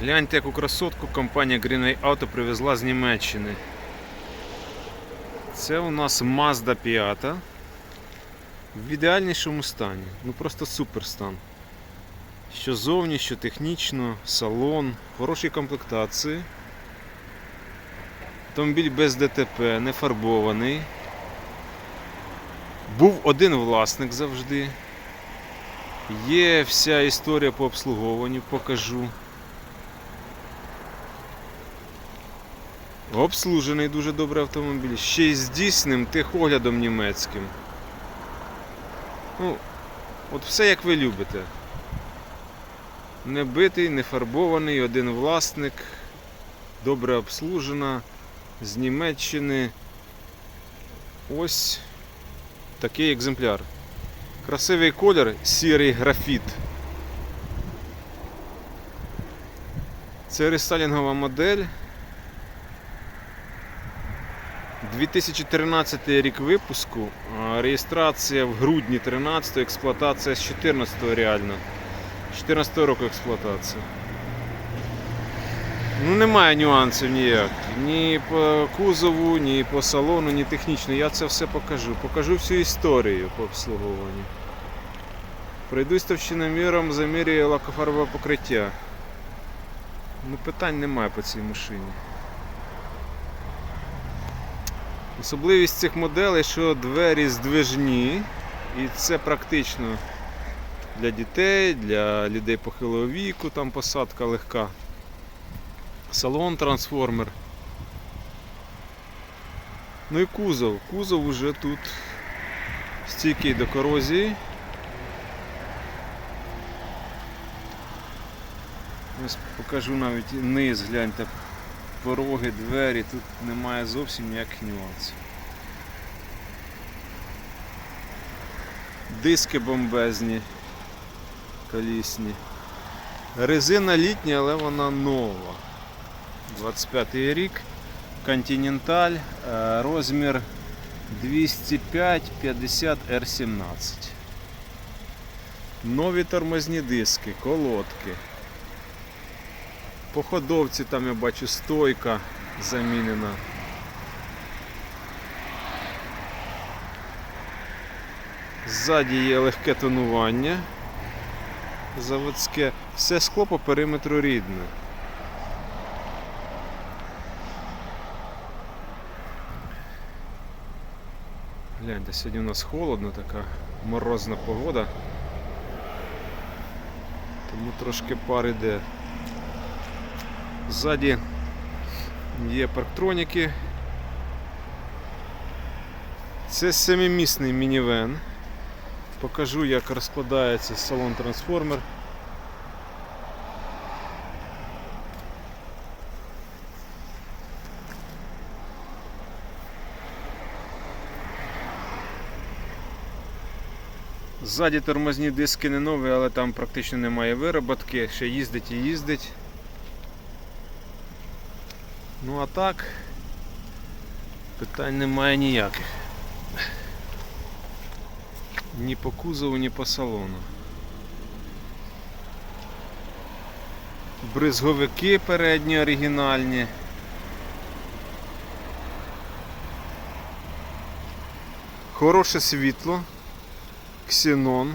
Гляньте, яку красотку компанія Greenway Auto привезла з Німеччини. Це у нас Mazda 5 в ідеальнішому стані. Ну просто супер стан. Що зовні, що технічно, салон, хорошій комплектації. Автомобіль без ДТП, не фарбований. Був один власник завжди. Є вся історія по обслуговуванню, покажу. Обслужений дуже добре автомобіль. Ще й з дійсним техоглядом німецьким. Ну, от все як ви любите. Не битий, не фарбований, один власник, добре обслужена, з Німеччини. Ось такий екземпляр. Красивий колір, сірий графіт. Це рестайлінгова модель. 2013 рік випуску, реєстрація в грудні 13, експлуатація з 14 реально. 14 року експлуатація. Ну немає нюансів ніяк. Ні по кузову, ні по салону, ні технічно. Я це все покажу. Покажу всю історію по обслуговуванню. Пройдусь товщиноміром, замірюю лакофарбове покриття. Ну питань немає по цій машині. Особливість цих моделей, що двері здвижні, і це практично для дітей, для людей похилого віку, там посадка легка. Салон трансформер. Ну і кузов. Кузов уже тут стійкий до корозії. Ось покажу навіть низ, гляньте, пороги, двері, тут немає зовсім ніяких нюансів. Диски бомбезні, колісні. Резина літня, але вона нова. 25 й рік. Е, розмір 205 50 R17. Нові тормозні диски, колодки. По ходовці там я бачу стойка замінена. Ззаді є легке тонування заводське. Все скло по периметру рідне. Гляньте, сьогодні у нас холодно, така морозна погода. Тому трошки пар іде. Ззаді є парктроніки. Це семимісний мінівен. Покажу, як розкладається салон трансформер. Ззаді тормозні диски не нові, але там практично немає вироботки, ще їздить і їздить. Ну а так, питань немає ніяких. Ні по кузову, ні по салону. Бризговики передні оригінальні. Хороше світло, ксенон,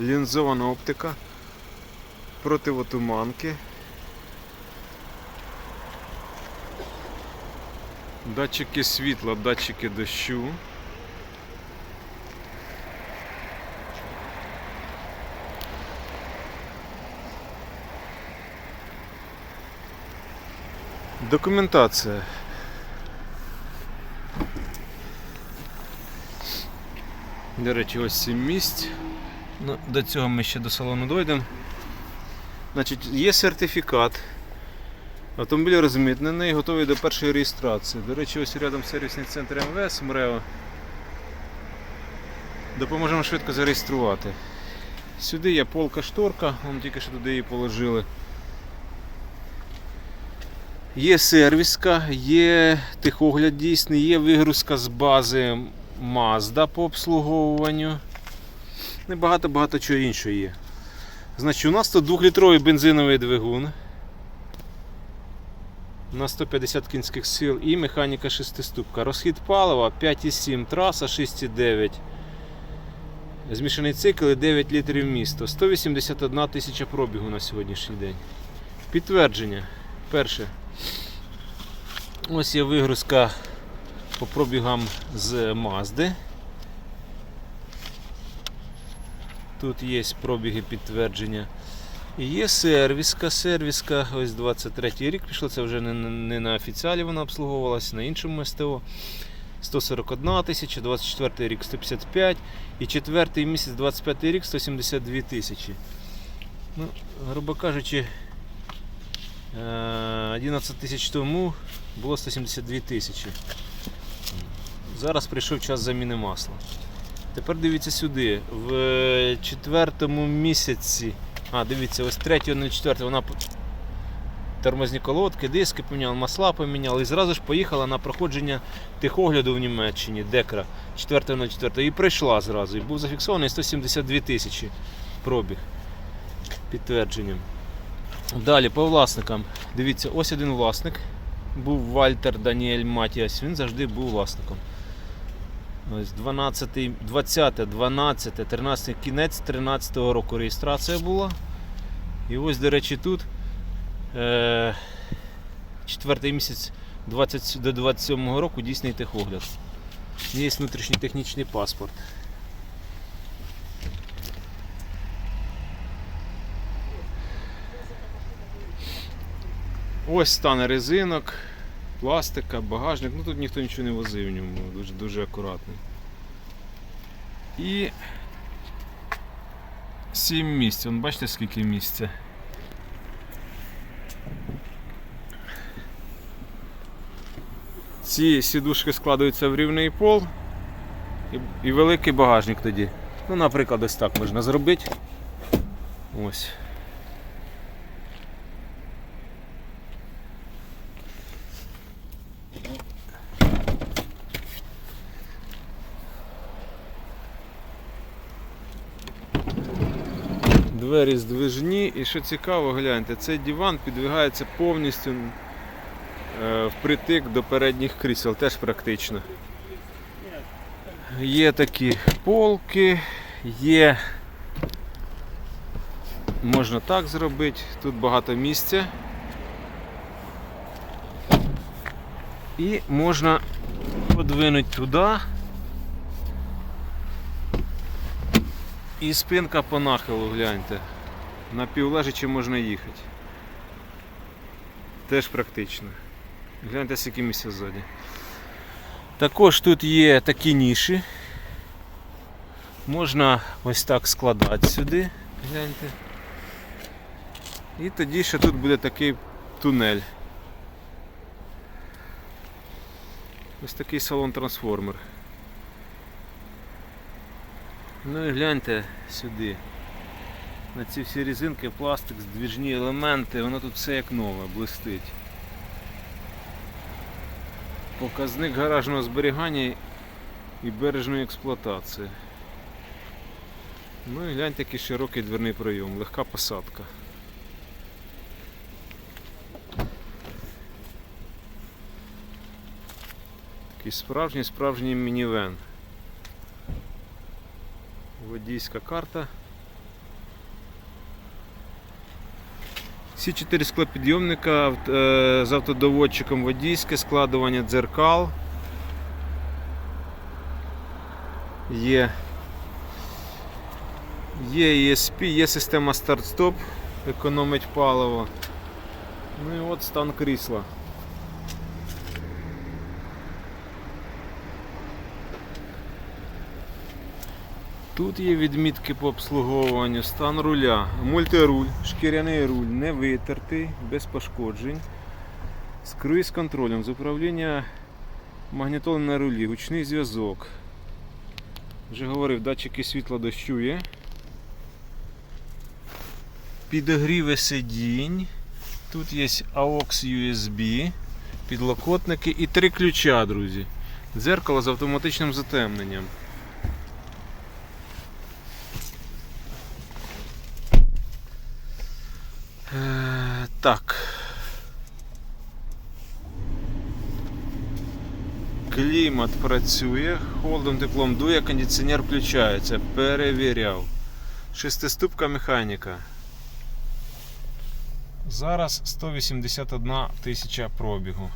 лінзована оптика, противотуманки. Датчики світла, датчики дощу. Документація. До речі, ось 7 місць. Ну, до цього ми ще до салону дойдемо. Значить, є сертифікат. Автомобіль розмитнений, готовий до першої реєстрації. До речі, ось рядом сервісний центр МВС МРЕО. Допоможемо швидко зареєструвати. Сюди є полка шторка, вон тільки що туди її положили. Є сервіска, є тихогляд дійсний, є вигрузка з бази Mazda по обслуговуванню. І багато-багато чого іншого є. Значить, у нас тут 2-літровий бензиновий двигун. На 150 кінських сил і механіка шестиступка. Розхід палива 5,7 траса 6,9. Змішаний цикл і 9 літрів місто. 181 тисяча пробігу на сьогоднішній день. Підтвердження. Перше. Ось є вигрузка по пробігам з Мазди. Тут є пробіги підтвердження. Є сервіска. Сервіска, ось 23 рік пішло, це вже не, не на офіціалі вона обслуговувалася, на іншому СТО. 141 тисяча, 24 рік 155 і четвертий місяць 25 рік 172 тисячі. Ну, грубо кажучи, е, 11 тисяч тому було 172 тисячі. Зараз прийшов час заміни масла. Тепер дивіться сюди. В четвертому місяці. А, дивіться, ось 3.04 вона тормозні колодки, диски поміняла, масла поміняла і зразу ж поїхала на проходження техогляду в Німеччині, Декра 4.04. І прийшла зразу. І був зафіксований 172 тисячі пробіг підтвердженням. Далі по власникам. Дивіться, ось один власник. Був Вальтер Даніель Матіас. Він завжди був власником. Ось 12, 20, 12, 13, кінець 13 року реєстрація була. І ось, до речі, тут е, четвертий місяць 20, до 27 року дійсний техогляд. Є внутрішній технічний паспорт. Ось стан резинок, пластика, багажник. Ну тут ніхто нічого не возив в ньому, дуже, дуже акуратний. І 7 місць. Вон бачите скільки місця. Ці сідушки складаються в рівний пол і, великий багажник тоді. Ну, наприклад, ось так можна зробити. Ось. Двері здвижні і що цікаво, гляньте, цей диван підвигається повністю е, впритик до передніх крісел, теж практично. Є такі полки, є. Можна так зробити, тут багато місця. І можна подвинути туди. І спинка по нахилу, гляньте. На півлежачі можна їхати. Теж практично. Гляньте, скільки місця ззаді. Також тут є такі ніші. Можна ось так складати сюди, гляньте. І тоді ще тут буде такий тунель. Ось такий салон-трансформер. Ну і гляньте сюди. На ці всі різинки, пластик, здвіжні елементи, воно тут все як нове, блистить. Показник гаражного зберігання і бережної експлуатації. Ну і гляньте який широкий дверний пройом, легка посадка. Такий справжній справжній мінівен. Водійська карта. Всі чотири склопідйомника е, з автодоводчиком водійське, складування дзеркал. Є. Є ESP, є система старт-стоп, економить паливо. Ну і от стан крісла. Тут є відмітки по обслуговуванню, стан руля, мультируль, шкіряний руль, не витертий, без пошкоджень. З круїз контролем, з управління магнітолом на рулі, гучний зв'язок. Вже говорив, датчики світла дощу є. Підогріви сидінь. Тут є AUX USB, підлокотники і три ключа, друзі. Дзеркало з автоматичним затемненням. Так. Клімат працює, холодом теплом дує, кондиціонер включається. Перевіряв. Шестиступка механіка. Зараз 181 тисяча пробігу.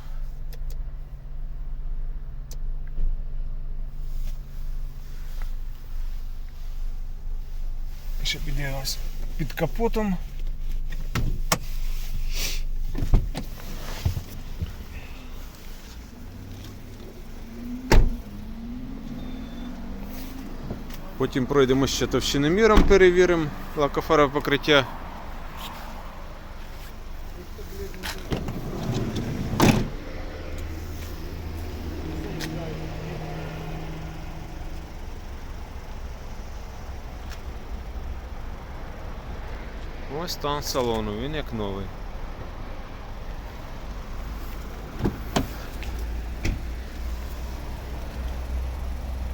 Ще підіймемось під капотом. Потім пройдемо ще товщиноміром, перевіримо лакофарове покриття. Ось стан салону, він як новий.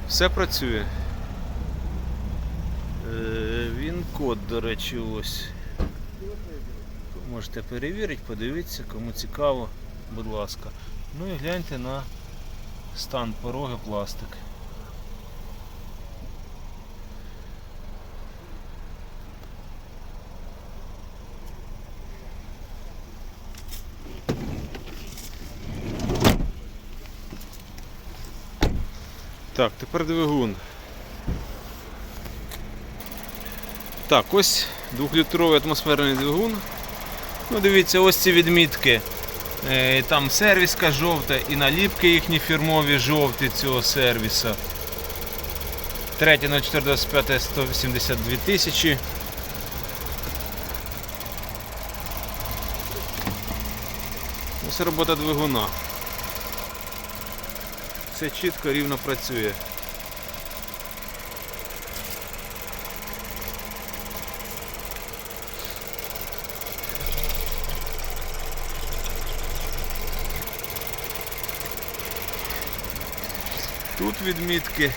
Все працює. Е, Він код, до речі, ось. Можете перевірити, подивитися, кому цікаво, будь ласка. Ну і гляньте на стан пороги пластик. Так, тепер двигун. Так, ось двохлітровий атмосферний двигун. Ну, дивіться, ось ці відмітки. Е, Там сервіска жовта і наліпки їхні фірмові жовті цього сервіса. 3.04.25 182 тисячі. Ось робота двигуна. Все чітко, рівно працює. Тут відмітки.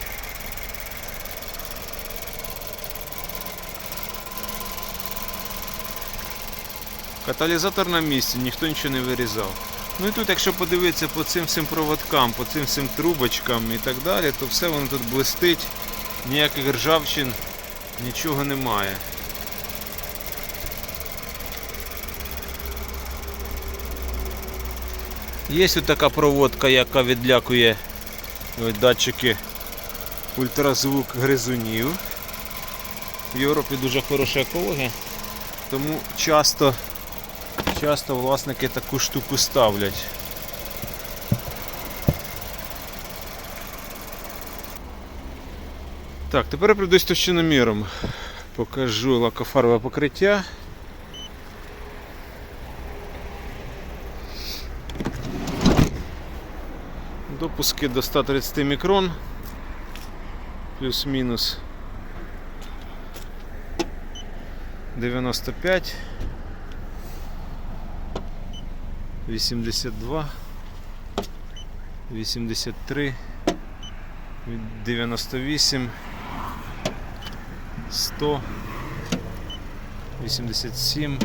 Каталізатор на місці, ніхто нічого не вирізав. Ну і тут, якщо подивитися по цим всім проводкам, по цим всім трубочкам і так далі, то все воно тут блистить, ніяких ржавчин, нічого немає. Є ось така проводка, яка відлякує ось датчики ультразвук гризунів. В Європі дуже хороша екологія, тому часто, часто власники таку штуку ставлять. Так, тепер прийдусь товщиноміром. Покажу лакофарове покриття. Допуски до 130 мікрон. Плюс-мінус 95 82 83 98 100 87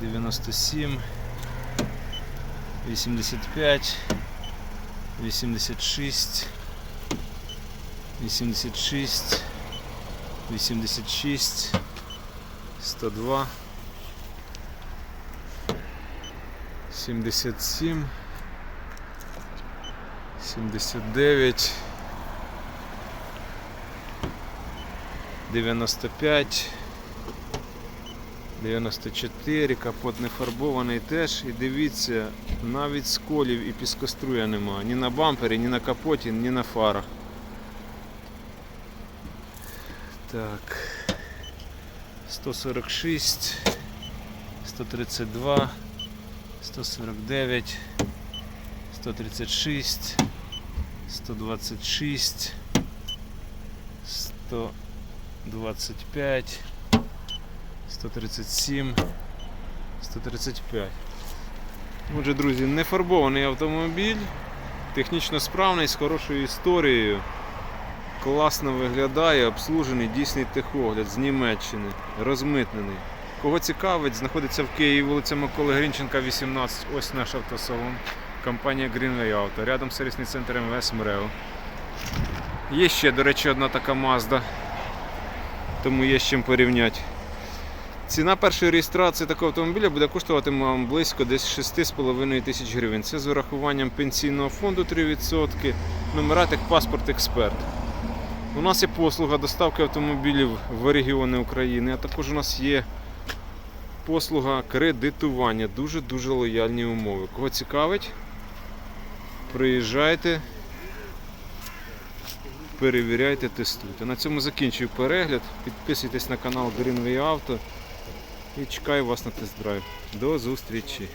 97 85 86 86 86 102 77 79 95 94, капот не фарбований теж. І дивіться, навіть сколів і піскоструя нема. Ні на бампері, ні на капоті, ні на фарах. Так. 146, 132, 149, 136, 126, 125, 137, 135. Отже, друзі, не фарбований автомобіль, технічно справний, з хорошою історією. Класно виглядає, обслужений дійсний техогляд з Німеччини, розмитнений. Кого цікавить, знаходиться в Києві, вулиця Миколи Грінченка, 18. Ось наш автосалон. Компанія Greenway Auto. Рядом сервісний центр МВС МРЕО. Є ще, до речі, одна така Mazda. Тому є з чим порівняти. Ціна першої реєстрації такого автомобіля буде коштувати вам близько десь 6,5 тисяч гривень. Це з урахуванням пенсійного фонду 3%, номера паспорт експерт. У нас є послуга доставки автомобілів в регіони України, а також у нас є послуга кредитування. Дуже-дуже лояльні умови. Кого цікавить, приїжджайте, перевіряйте, тестуйте. На цьому закінчую перегляд. Підписуйтесь на канал Greenway Auto і чекаю вас на тест-драйв. До зустрічі!